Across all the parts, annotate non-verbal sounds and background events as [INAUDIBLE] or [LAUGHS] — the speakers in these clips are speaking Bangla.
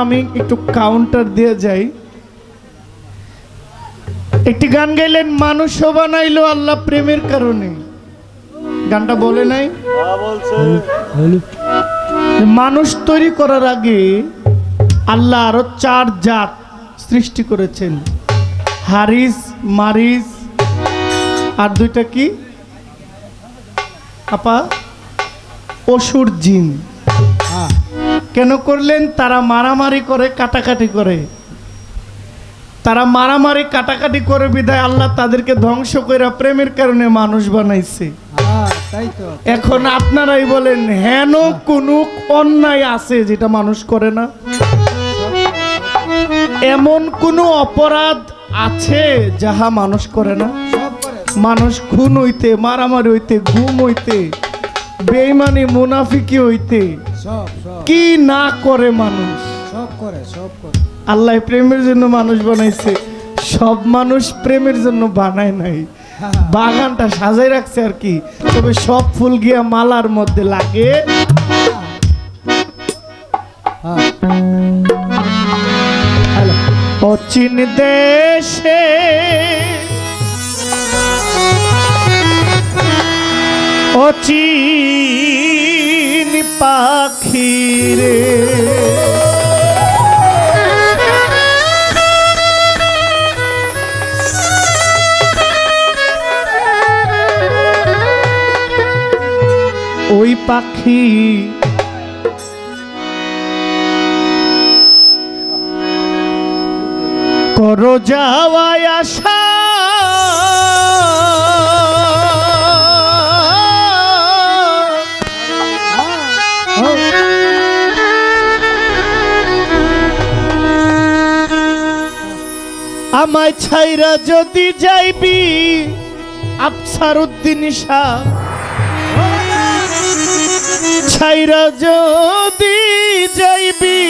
আমি একটু কাউন্টার দিয়ে যাই। একটি গান গাইলেন মানুষও বানাইলো আল্লাহ প্রেমের কারণে। গানটা বলে নাই। মানুষ তৈরি করার আগে আল্লাহ আরও চার জাত সৃষ্টি করেছেন। হারিস, মারিস, আর দুইটা কি? আপা, অসুর জিন। কেন করলেন? তারা মারামারি করে, কাটাকাটি করে। তারা মারামারি, কাটাকাটি করে বিদায় আল্লাহ তাদেরকে ধ্বংস করে প্রেমের কারণে মানুষ বানাইছে। এখন আপনারাই বলেন, হেন কোনো অন্যায় আছে যেটা মানুষ করে না? এমন কোনো অপরাধ আছে যাহা মানুষ করে না? মানুষ খুন হইতে, মারামারি হইতে ঘুম হইতে, বেইমানি, মুনাফিকি হইতে কি না করে মানুষ? সব করে সব করে। আল্লাহ প্রেমের জন্য মানুষ বানাইছে। সব মানুষ প্রেমের জন্য বানায় নাই। [LAUGHS] বাগানটা সাজাই রাখছে আর কি। তবে সব ফুল গিয়া মালার মধ্যে লাগে। হ্যাঁ। অচিন দেশে অচিন পাখি রে ওই পাখি করো যাওয়ায় আশা আমায় ছাইরা যদি যাইবি আফসার উদ্দিন ছাইরা যদি যাইবি,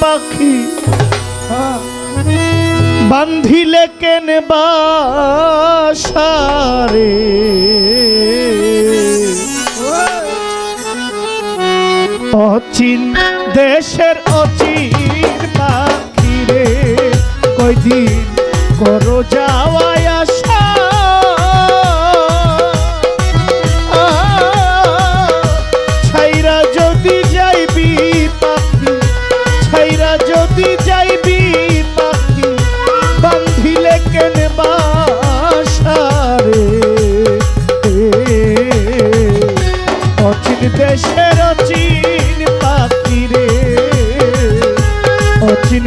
পাখি। বান্ধিলে কেন বাসারে। অচিন দেশের কয়দিন করো যাওয়ায় আসা ছাইরা যদি যাইবি পাখি ছাইরা যদি যাইবি পাখি বান্ধিলে কেন বাসারে? অচিন দেশের অচিন পাখি রে অচিন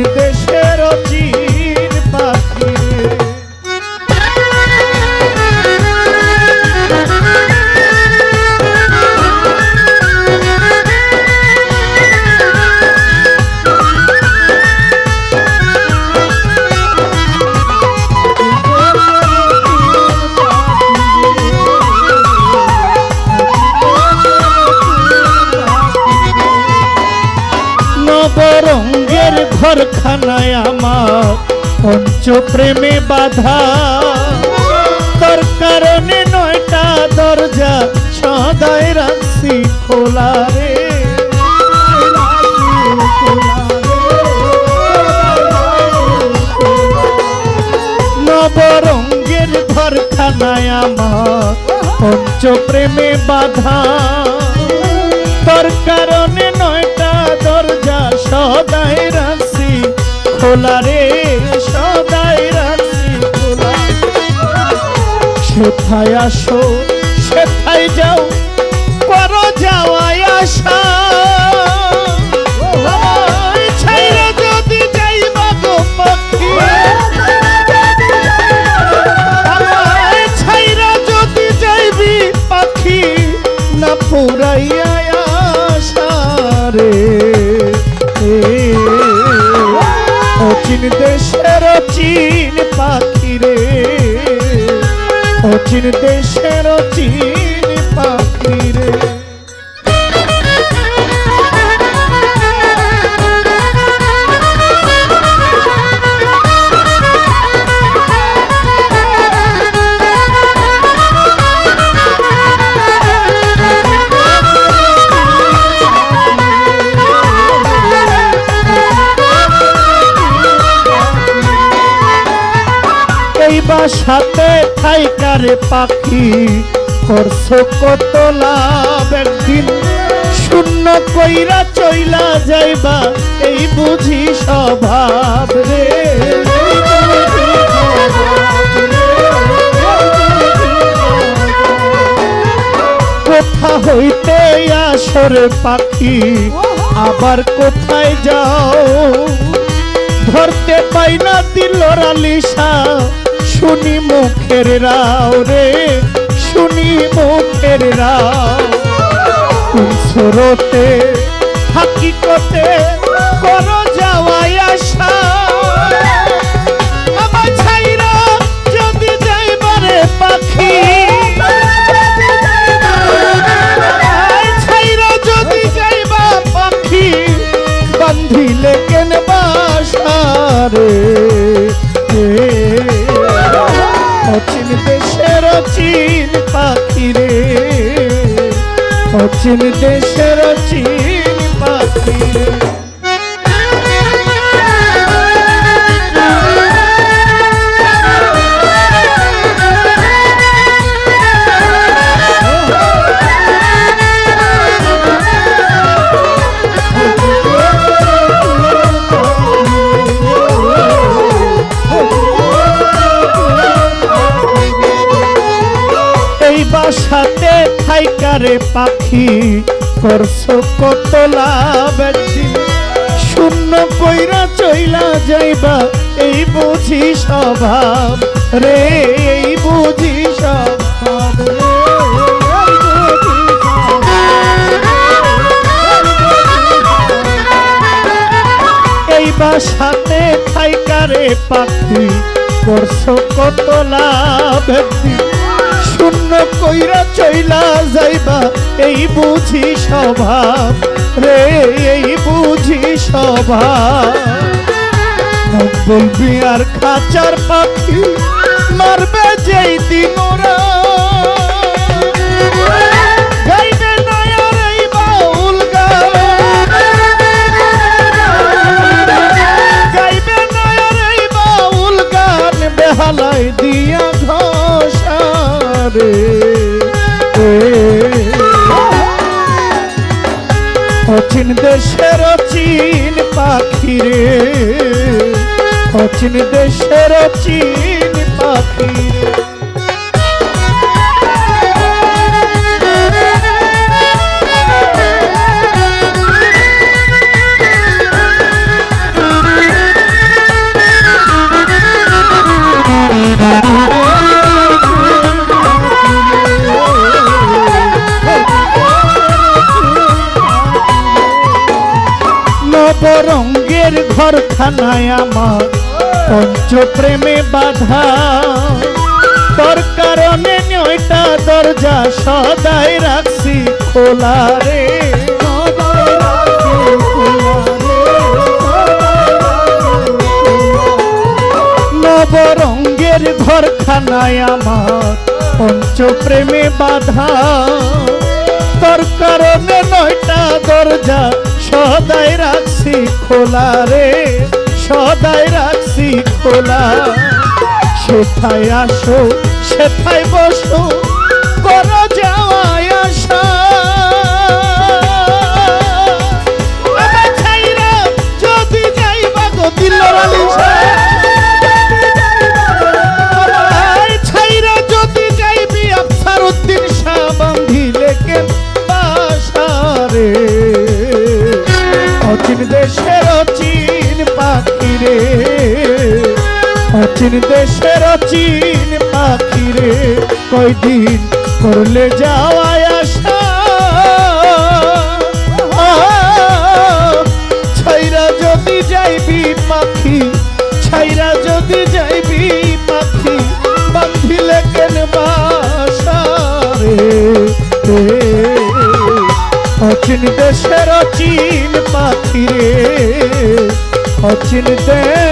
ঘরখানায় আমার। পঞ্চ প্রেমে বাধা। তোর কারণে নয়টা দরজা সদাই রাখছি খোলা রে। নবরঙ্গের ঘরখানায় আমার পঞ্চ প্রেমে বাধা। খোলা রে সদাই রাখছি খোলা সেথায় আসো সেথায় যাও করো যাওয়ায় আসা অচিন দেশের অচিন পাখি বাসাতে থাইকারে পাখি, করছ কত লাভ একদিন? শূন্য কইরা চইলা যাইবা, এই বুঝি স্বভাব রে। কোথা হইতে আসরে পাখি, আবার কোথায় যাও? ধরতে পাই না দিলর আলিশা শুনি মুখের রাও রে শুনি মুখের রাও। থাকি হাকিকতে করো যাওয়াই আশা। অচিন দেশের অচিন পাখি থাইকারে পাখি, করছ কত লাভ শূন্য কইরা চইলা যাইবা, এই বুঝি স্বভাব রে, এই বুঝি স্বভাব এই। বাসাতে থাইকারে পাখি, করছ কত লাভ একদিন শূন্য কইরা চইলা যাইবা, এই বুঝি স্বভাব রে, এই বুঝি স্বভাব বলবি আর খাঁচার পাখি মারবে যেই দিন ওরা। অচিন দেশের অচিন পাখি রে। অচিন দেশের অচিন নবরঙ্গের ঘর খানায় আমার পঞ্চপ্রেমে বাধা। তোর কারণে নয়টা দরজা সদাই রাখছি খোলা রে। নবরঙ্গের ঘর খানায় আমার পঞ্চপ্রেমে বাধা। তোর কারণে নয়টা দরজা রাখছি খোলা রে সদাই রাখছি খোলা। সেথায় আসো সেথায় বসো করো অচিন দেশের অচিন পাখি রে, কয়দিন করলে যাওয়ায় আসা। ছাইরা যদি যাইবি পাখি, ছাইরা যদি যাইবি পাখি বান্ধিলে কেন বাসা রে, অচিন দেশের অচিন পাখি রে, অচিন দেশে